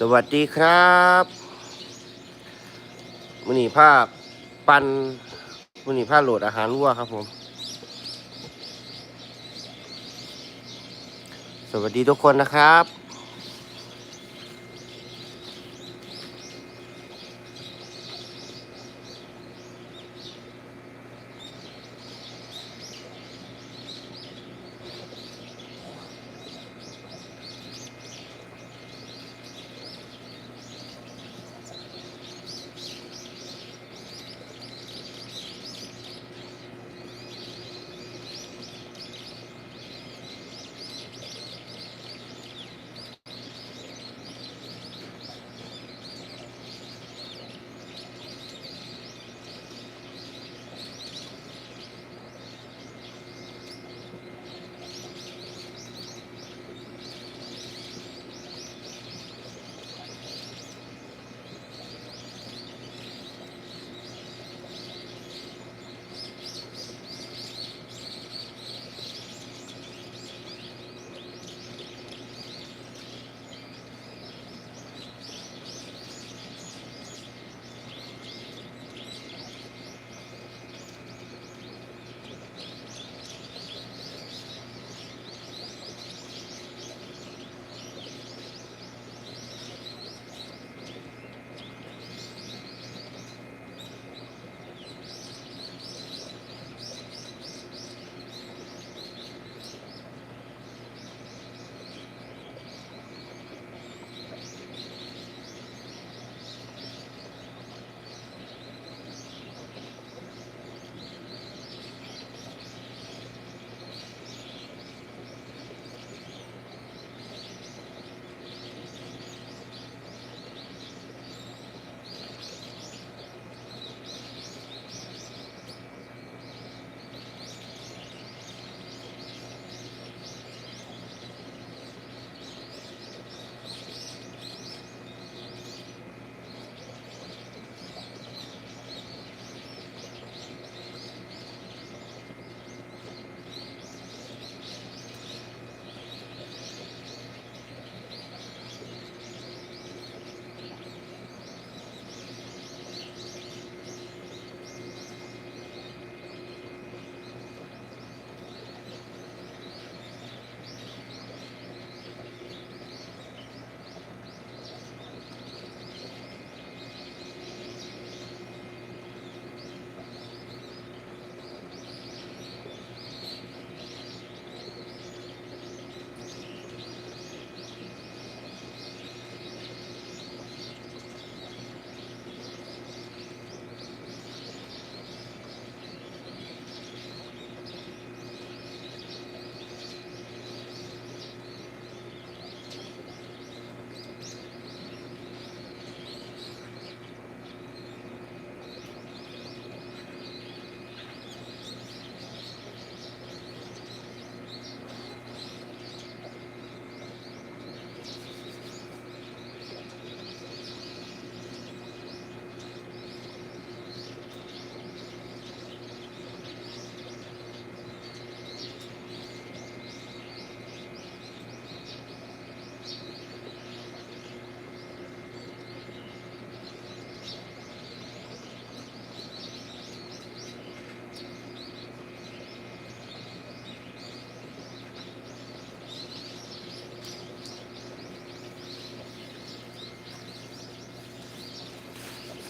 สวัสดีครับมือนีภาพปันมือนีภาพโหลดอาหารวัวครับผม สวัสดีทุกคนนะครับ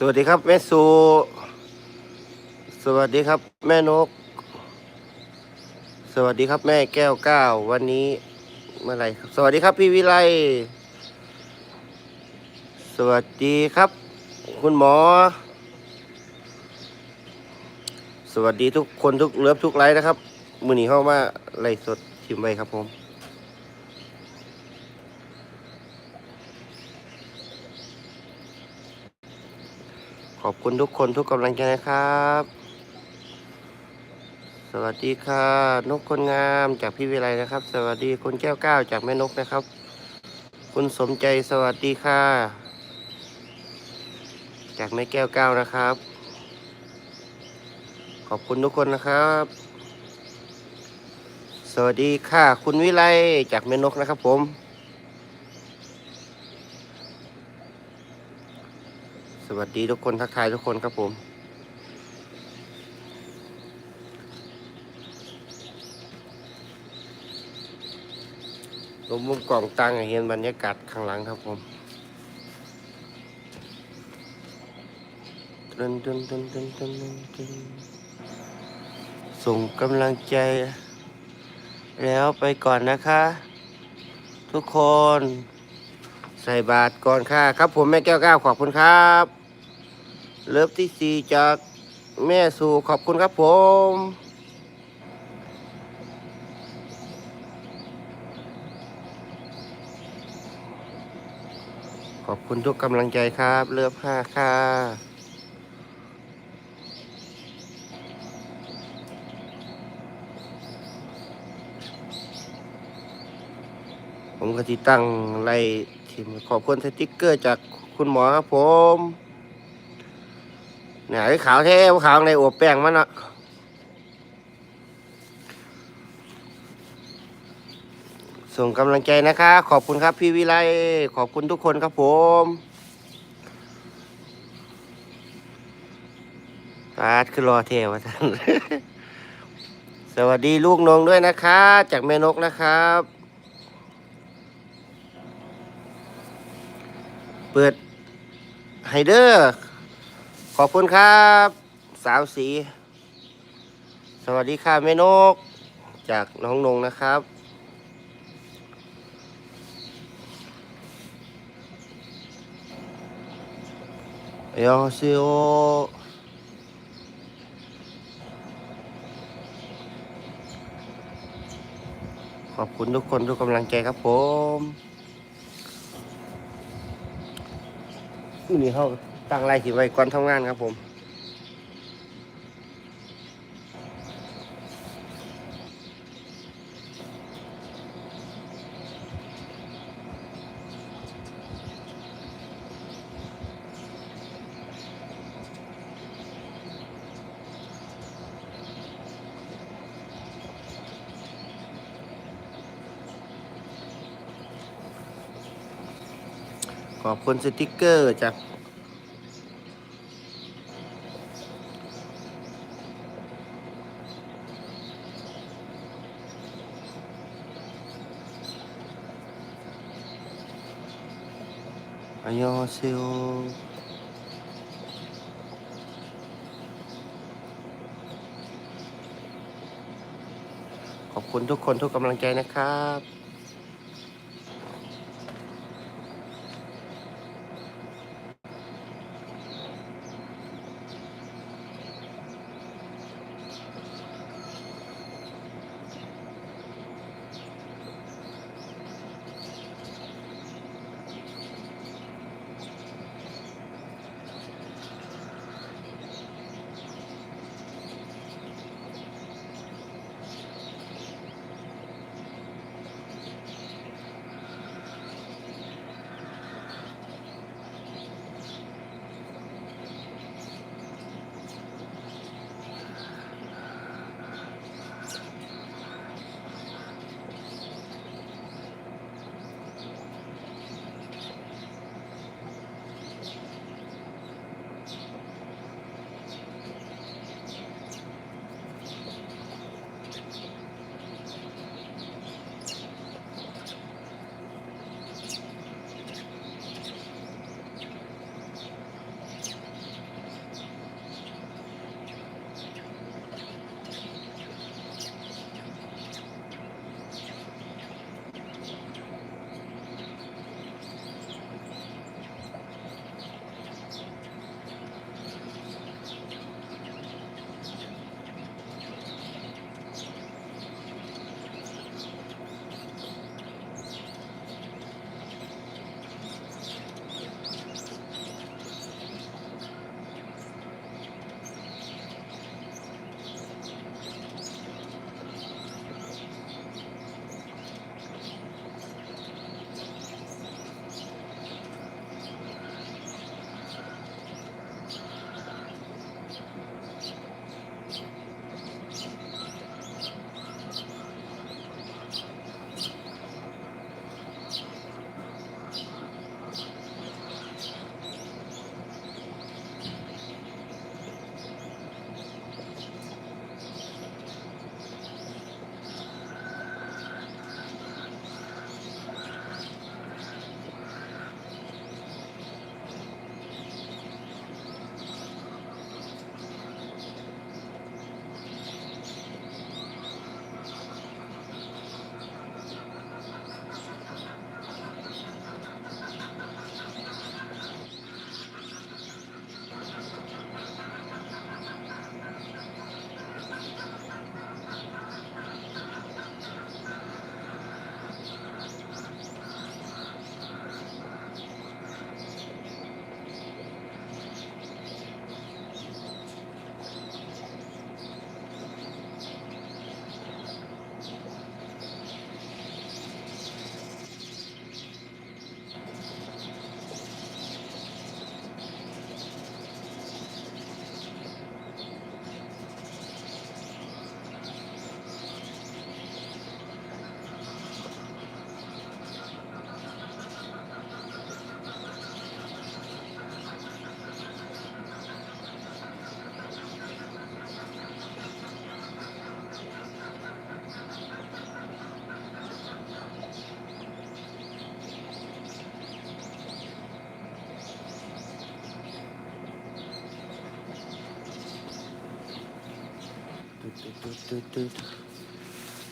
วัสดีครับแม่สูสวัสดีครับ แม่นก สวัสดีครับแม่แก้วเก้าวันนี้เมื่อไรครับ สวัสดีครับพี่วิไลสวัสดีครับ คุณหมอ สวัสดีทุกคนทุกเลิฟทุกไลฟ์นะครับ มือหนีเข้ามาไลฟ์สดทิมไว้ครับผม ขอบคุณทุกคนทุกกำลังใจนะครับ สวัสดีค่ะ นกคนงามจากพี่วิไลนะครับ สวัสดีคุณแก้วก้าวจากแม่นกนะครับ คุณสมใจสวัสดีค่ะ จากแม่แก้วก้าวนะครับ ขอบคุณทุกคนนะครับ สวัสดีค่ะ คุณวิไลจากแม่นกนะครับผม วัสดีทุกคนทักทายทุกคนครับผม ลมมุมกล่องตังเห็นบรรยากาศข้างหลังครับผมตึนตึนตึนตึนตึนตึนส่งกำลังใจ แล้วไปก่อนนะคะ ทุกคนใส่บาทก่อนค่ะ ครับผมแม่แก้วก้าวขอบคุณครับ เลิฟที่สี่จากแม่สู่ขอบคุณครับผม ขอบคุณทุกกำลังใจครับ เลือบห้าค่ะผมก็ที่ตั้งไล่ทีมขอบคุณสติ๊กเกอร์จากคุณหมอครับผม เนี่ยไอ้ขาวแท้ขาวในอวบแป้งมันอะส่งกำลังใจนะคะ ขอบคุณครับพี่วิไลขอบคุณทุกคนครับผมปาดคือรอเทวท่านสวัสดีลูกนงด้วยนะคะ จากแม่นกนะครับ เปิดไฮเดอร์ ขอบคุณครับ สาวสี สวัสดีค่ะแม่นก จากน้องนงนะครับ ยองซิโอขอบคุณทุกคนทุกกำลังใจครับผมนี่เขา ตั้งไล่ที่ไว้ก่อนทำงานครับผมขอบคุณสติกเกอร์จาก อันยอเซโอขอบคุณทุกคนทุกกำลังใจนะครับ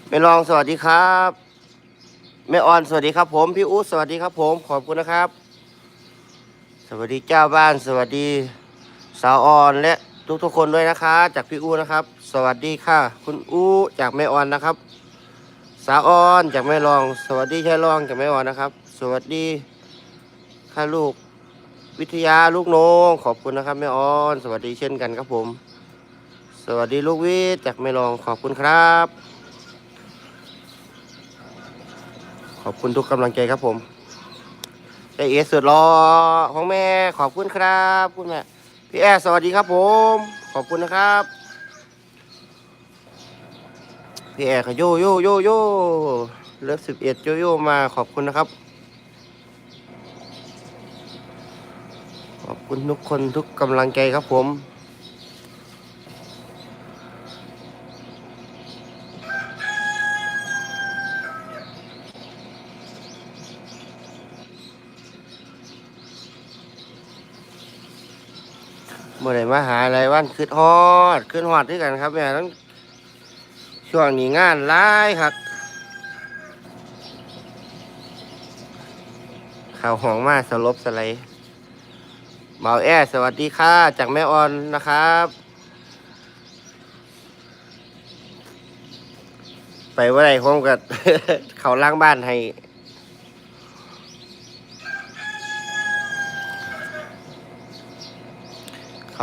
แม่รองสวัสดีครับแม่ออนสวัสดีครับ ผมพี่อุ๊สวัสดีครับ ผมขอบคุณนะครับ สวัสดีเจ้าบ้านสวัสดีสาวออนและทุกๆคนด้วยนะคะ จากพี่อู้นะครับ สวัสดีค่ะ คุณอู้จากแม่ออนนะครับ สาวออนจากแม่รอง สวัสดีชายรองจากแม่ออนนะครับ สวัสดีค่ะลูกวิทยาลูกโหนงขอบคุณนะครับแม่ออน สวัสดีเช่นกันครับผม สวัสดีลูกวิทย์จากแม่รองขอบคุณครับ ขอบคุณทุกกำลังใจครับผมใจเอสุดรอของแม่ขอบคุณครับคุณแม่พี่แอร์สวัสดีครับผม ขอบคุณนะครับพี่แอร์ขโยโยโยโยเลิฟสิบเอ็ดโยโยมาขอบคุณนะครับ ขอบคุณทุกคนทุกกำลังใจครับผม มาหาอะไรวันขึ้นฮอดขึ้นฮอดด้วยกันครับแม่ทั้งช่วงนี้งานร้ายครับข่าวหองมาสลบสไลเบาแอสวัสดีค่ะ จากแม่ออนนะครับ ไปว่าไรผมกับเขาล้างบ้านให้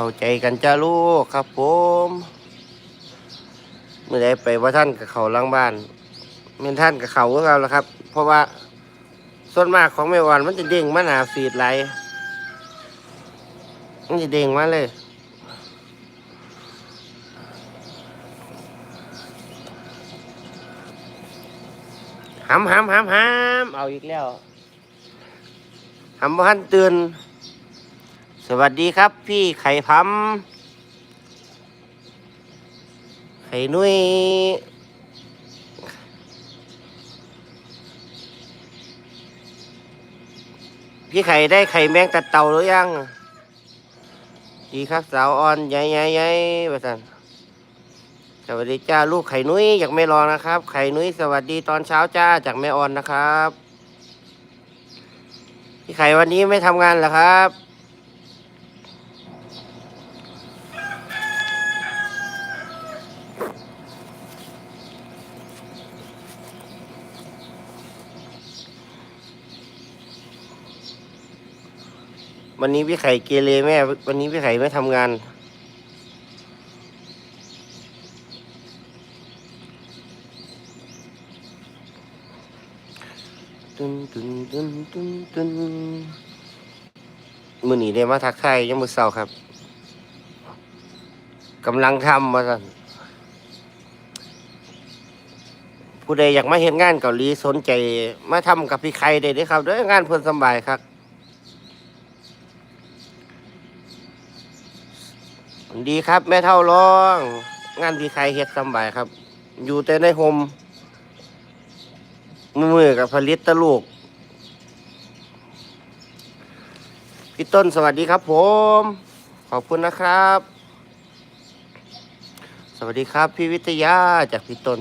เข้าใจกันจ้าลูกครับผมเมื่อใดไปว่าท่านกับเขาล้างบ้านเม่นท่านกับเขาก็เอาละครับ เพราะว่าส่วนมากของแม่วันมันจะเด้งมาหนาฟีดไหลมันจะเด้งมาเลยหำหำหำหำเอาอีกแล้วหำพันตื่น สวัสดีครับ พี่ไข่พัมไข่นุ้ยพี่ไข่ได้ไข่แมงตัดเต่าหรือยัง ดีครับสาวอ่อนใหญ่ใหญ่ใหญ่ประสันสวัสดีจ้าลูกไข่นุ้ยจากแม่รอนะครับ ไข่นุ้ยสวัสดีตอนเช้าจ้าจากแม่ออนนะครับ พี่ไข่วันนี้ไม่ทำงานเหรอครับ วันนี้พี่ไข่เกเรแม่ วันนี้พี่ไข่ไม่ทำงานตึนตึนตึนตึนตึนมือหนีได้มาทักทายยังมือเศร้าครับกำลังทำมาสันผู้ใดอยากมาเห็นงานเกาหลีสนใจมาทำกับพี่ไข่ได้เด้ครับเด้องานเพื่อนสบายครับ ดีครับแม่เท่าร้อง งานพี่ใครเฮ็ดสบายครับ อยู่แต่ในโฮมมือกับผลิตตะลูกพี่ต้นสวัสดีครับผม ขอบคุณนะครับ สวัสดีครับ พี่วิทยาจากพี่ต้น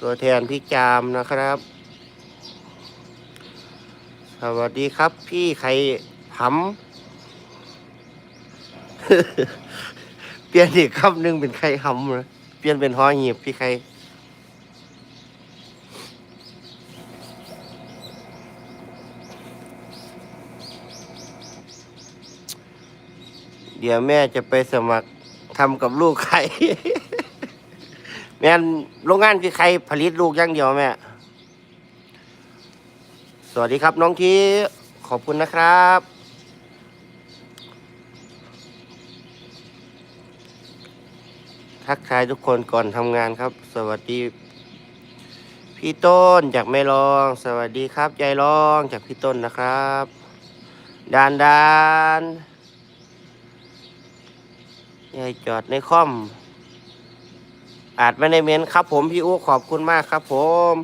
ตัวแทนพี่จามนะครับ สวัสดีครับพี่ใครผำ เปลี่ยนอีกคำหนึ่งเป็นใครหำเลยเปลี่ยนเป็นหอหีบพี่ใครเดี๋ยวแม่จะไปสมัครทำกับลูกใครแม่นโรงงานพี่ใครผลิตลูกอย่างเดียวแม่ สวัสดีครับน้องทีขอบคุณนะครับ ทักทายทุกคนก่อนทำงานครับ สวัสดี พี่ต้นจากแม่รอง สวัสดีครับยายรองจากพี่ต้นนะครับดานดานยายจอดในคอม อาจไม่ในเมนครับผม พี่อู้ขอบคุณมากครับผม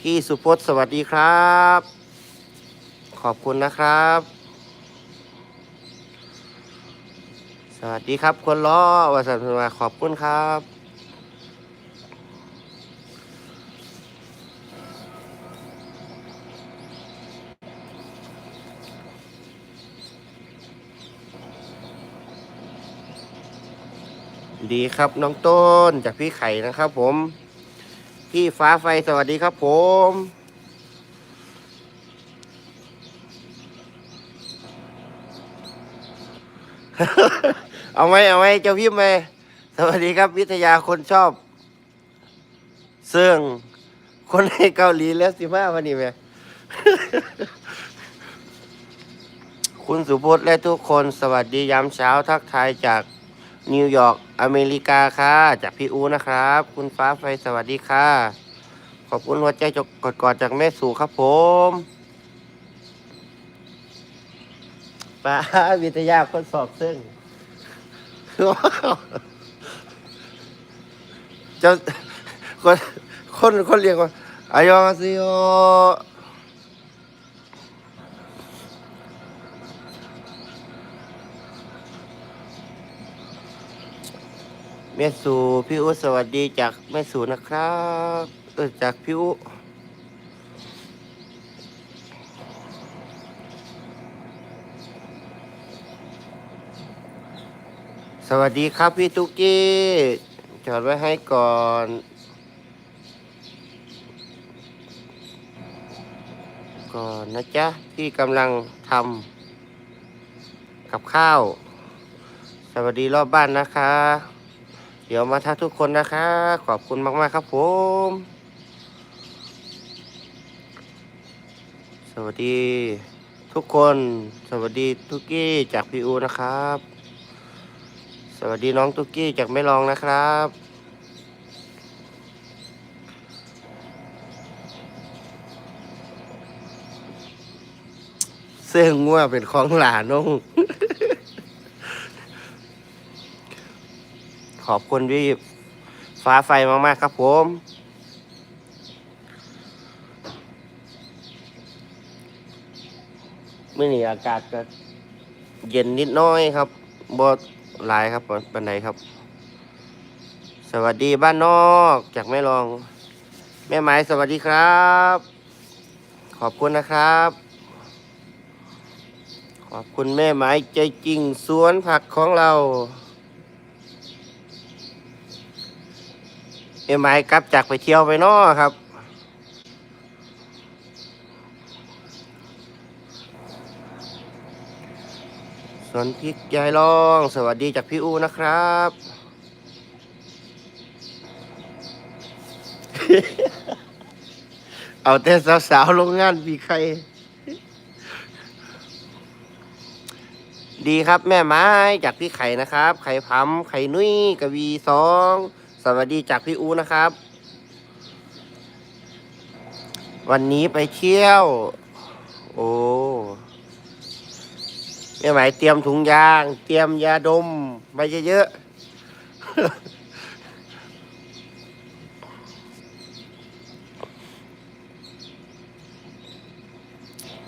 พี่สุพจน์สวัสดีครับ ขอบคุณนะครับ สวัสดีครับ คนล้อวสันต์มาขอบคุณครับดีครับน้องต้นจากพี่ไข่นะครับผม พี่ฟ้าไฟสวัสดีครับผม เอาไหมเอาไหมเจ้าพี่ไหมสวัสดีครับ วิทยาคนชอบซึ่องคนในเกาหลีแล้วสิมาวันนี้ไหมคุณสุพจน์และทุกคนสวัสดียามเช้าทักทายจากนิวยอร์กอเมริกาค่ะจากพี่อูนะครับ คุณฟ้าไฟสวัสดีค่ะ ขอบคุณหัวใจจกกอดจากแม่สู่ครับผมป้าวิทยาคนสอบซึ่ง เจ้าคนคนคนเรียกว่าอายองอาซิโอแม่สูพี่อุสวัสดีจากแม่สูนะครับเออจากพี่อุ สวัสดีครับพี่ตุ๊กกี้จอดไว้ให้ก่อนก่อนนะจ๊ะที่กำลังทำกับข้าว สวัสดีรอบบ้านนะคะ เดี๋ยวมาทักทุกคนนะคะ ขอบคุณมากๆครับผม สวัสดีทุกคน สวัสดีทุกกี้จากพีอูนะครับ สวัสดีน้องทุกกี้จากไม่ลองนะครับ เสื้องัวเป็นของหลานงขอบคุณพี่ฟ้าไฟมาก ๆ ครับผม เมื่อนี้อากาศก็เย็นนิดน้อยครับบด หลายครับปันไดครับ สวัสดีบ้านนอกจากแม่รอง แม่ไม้สวัสดีครับ ขอบคุณนะครับ ขอบคุณแม่ไม้ใจจริงสวนผักของเราแม่ไม้กลับจากไปเที่ยวไปนอครับ วนพริกยายลอง สวัสดีจากพี่อูนะครับ เอาแต่สาวๆโรงงานมีใคร ดีครับแม่ไม้จากพี่ไข่นะครับ ไข่พัมไข่นุ้ยกวีสอง สวัสดีจากพี่อูนะครับ วันนี้ไปเที่ยว โอ้ แม่ไม้เตรียมถุงยาง เตรียมยาดมไปเยอะๆ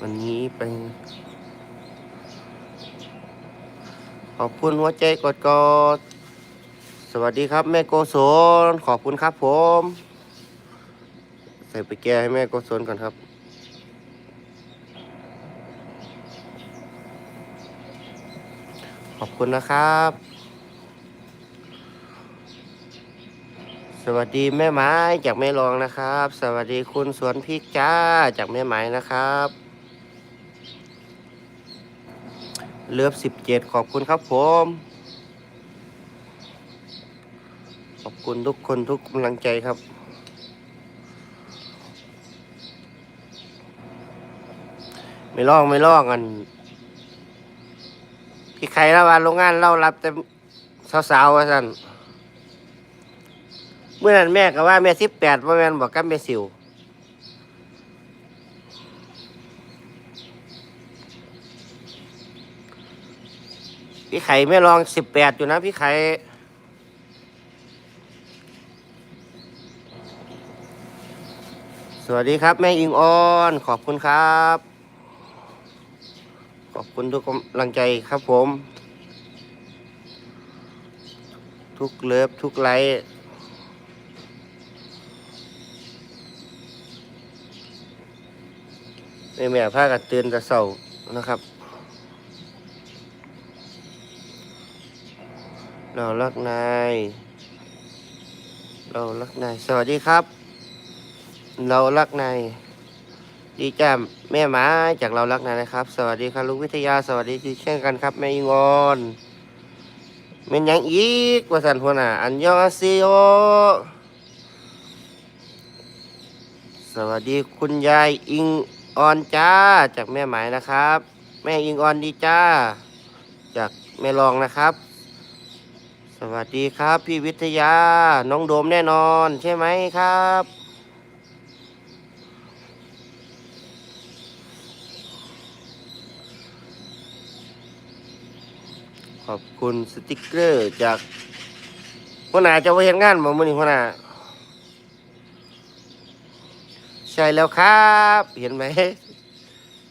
วันนี้ไป ขอบคุณหัวใจกดกอดสวัสดีครับแม่โกศลขอบคุณครับผม ใส่ไปแก้ให้แม่โกศลก่อนครับ อบคุณนะครับ สวัสดีแม่ไม้จากแม่รองนะครับ สวัสดีคุณสวนพริกจ้าจากแม่ไม้นะครับเลือบสิบเจ็ดขอบคุณครับผม ขอบคุณทุกคนทุกกำลังใจครับ ไม่ลองไม่ลองกัน พี่ใครละวันโรงงานเรารับแต่สาวๆว่าสันเมื่อนั้นแม่ก็ว่าแม่สิบแปดว่าแม่บอกกับแม่สิวพี่ไข่ไม่ลองสิบแปดอยู่นะพี่ไข่สวัสดีครับ แม่อิงออน ขอบคุณครับ คุณทุกกำลังใจครับผม ทุกเลิฟทุกไลค์แม่แม่พากันตื่นแต่เสานะครับ เรารักนาย เรารักนาย สวัสดีครับ เรารักนาย ดีจ้าแม่หมาจากเรารักนายนะครับ สวัสดีครับลุงวิทยาสวัสดีที่เช่นกันครับแม่อิงอนเป็นยังอีกว่าสันพวน่ะอันยองอาซิโอสวัสดีคุณยายอิงออนจ้าจากแม่หมายนะครับ แม่อิงออนดีจ้า จากแม่รองนะครับ สวัสดีครับพี่วิทยาน้องโดมแน่นอนใช่ไหมครับ อบคุณสติกเกอร์จากหัวหน้าจะไปเห็นงานบ่มื้อนี้หัวหน้าใช่แล้วครับ เห็นไหม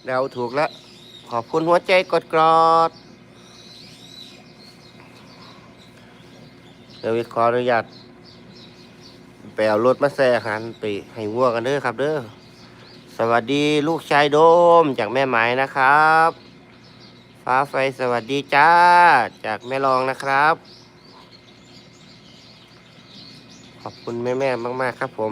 เดาถูกแล้ว ขอบคุณหัวใจกดกรอดเดี๋ยวขออนุญาตไปเอารถมาแซ่อาหารไปให้วัวกันเด้อครับเด้อสวัสดีลูกชายโดมจากแม่หมายนะครับ ฟ้าไฟสวัสดีจ้า จากแม่รองนะครับ ขอบคุณแม่ๆมาก ๆ ครับผม